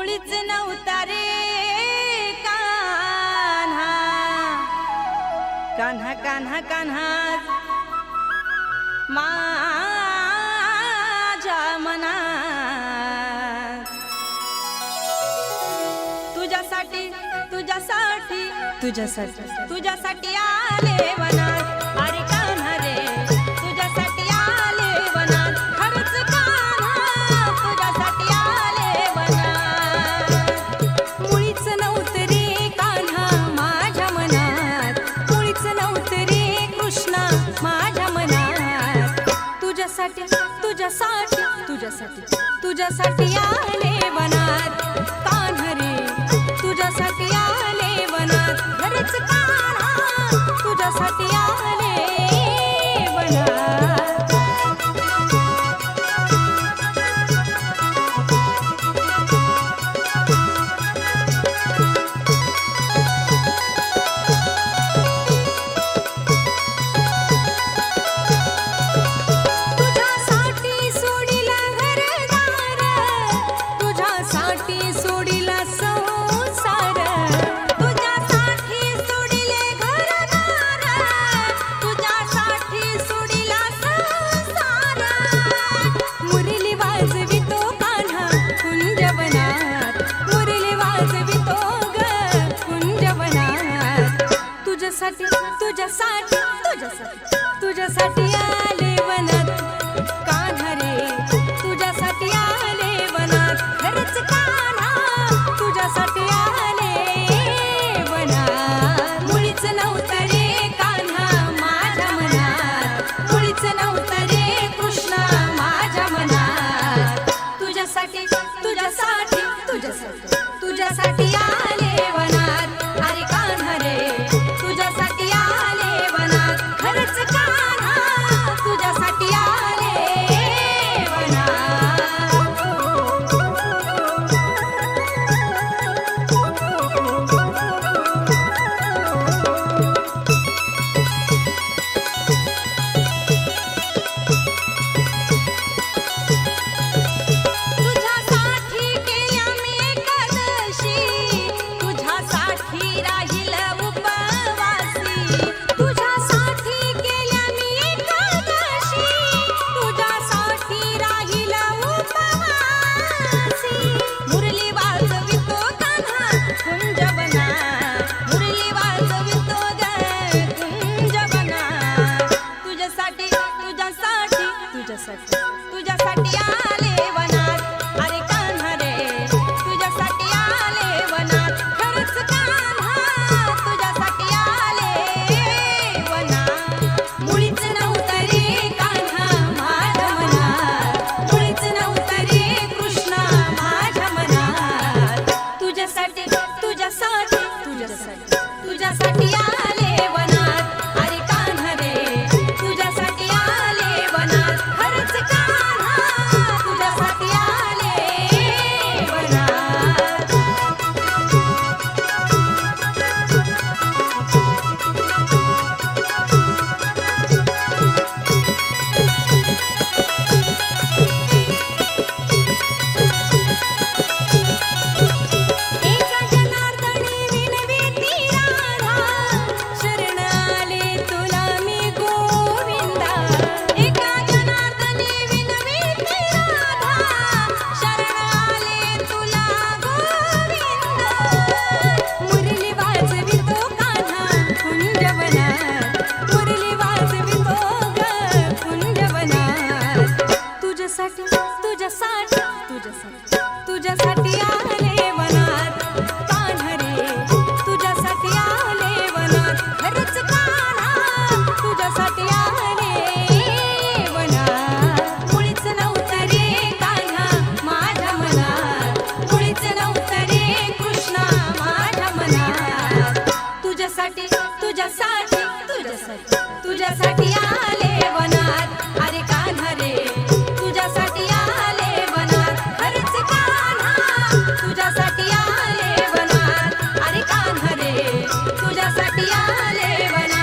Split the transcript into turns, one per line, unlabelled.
मुळीच नव्हता रे कान्हा. कान्हा कान्हा कान्हा. माझ्या मना तुझ्यासाठी तुझ्यासाठी तुझ्यासाठी. तुझ्यासाठी आले तुझ्यासाठी तुझ्यासाठी तुझ्यासाठी तुझ्यासाठी तुझ्यासाठी आले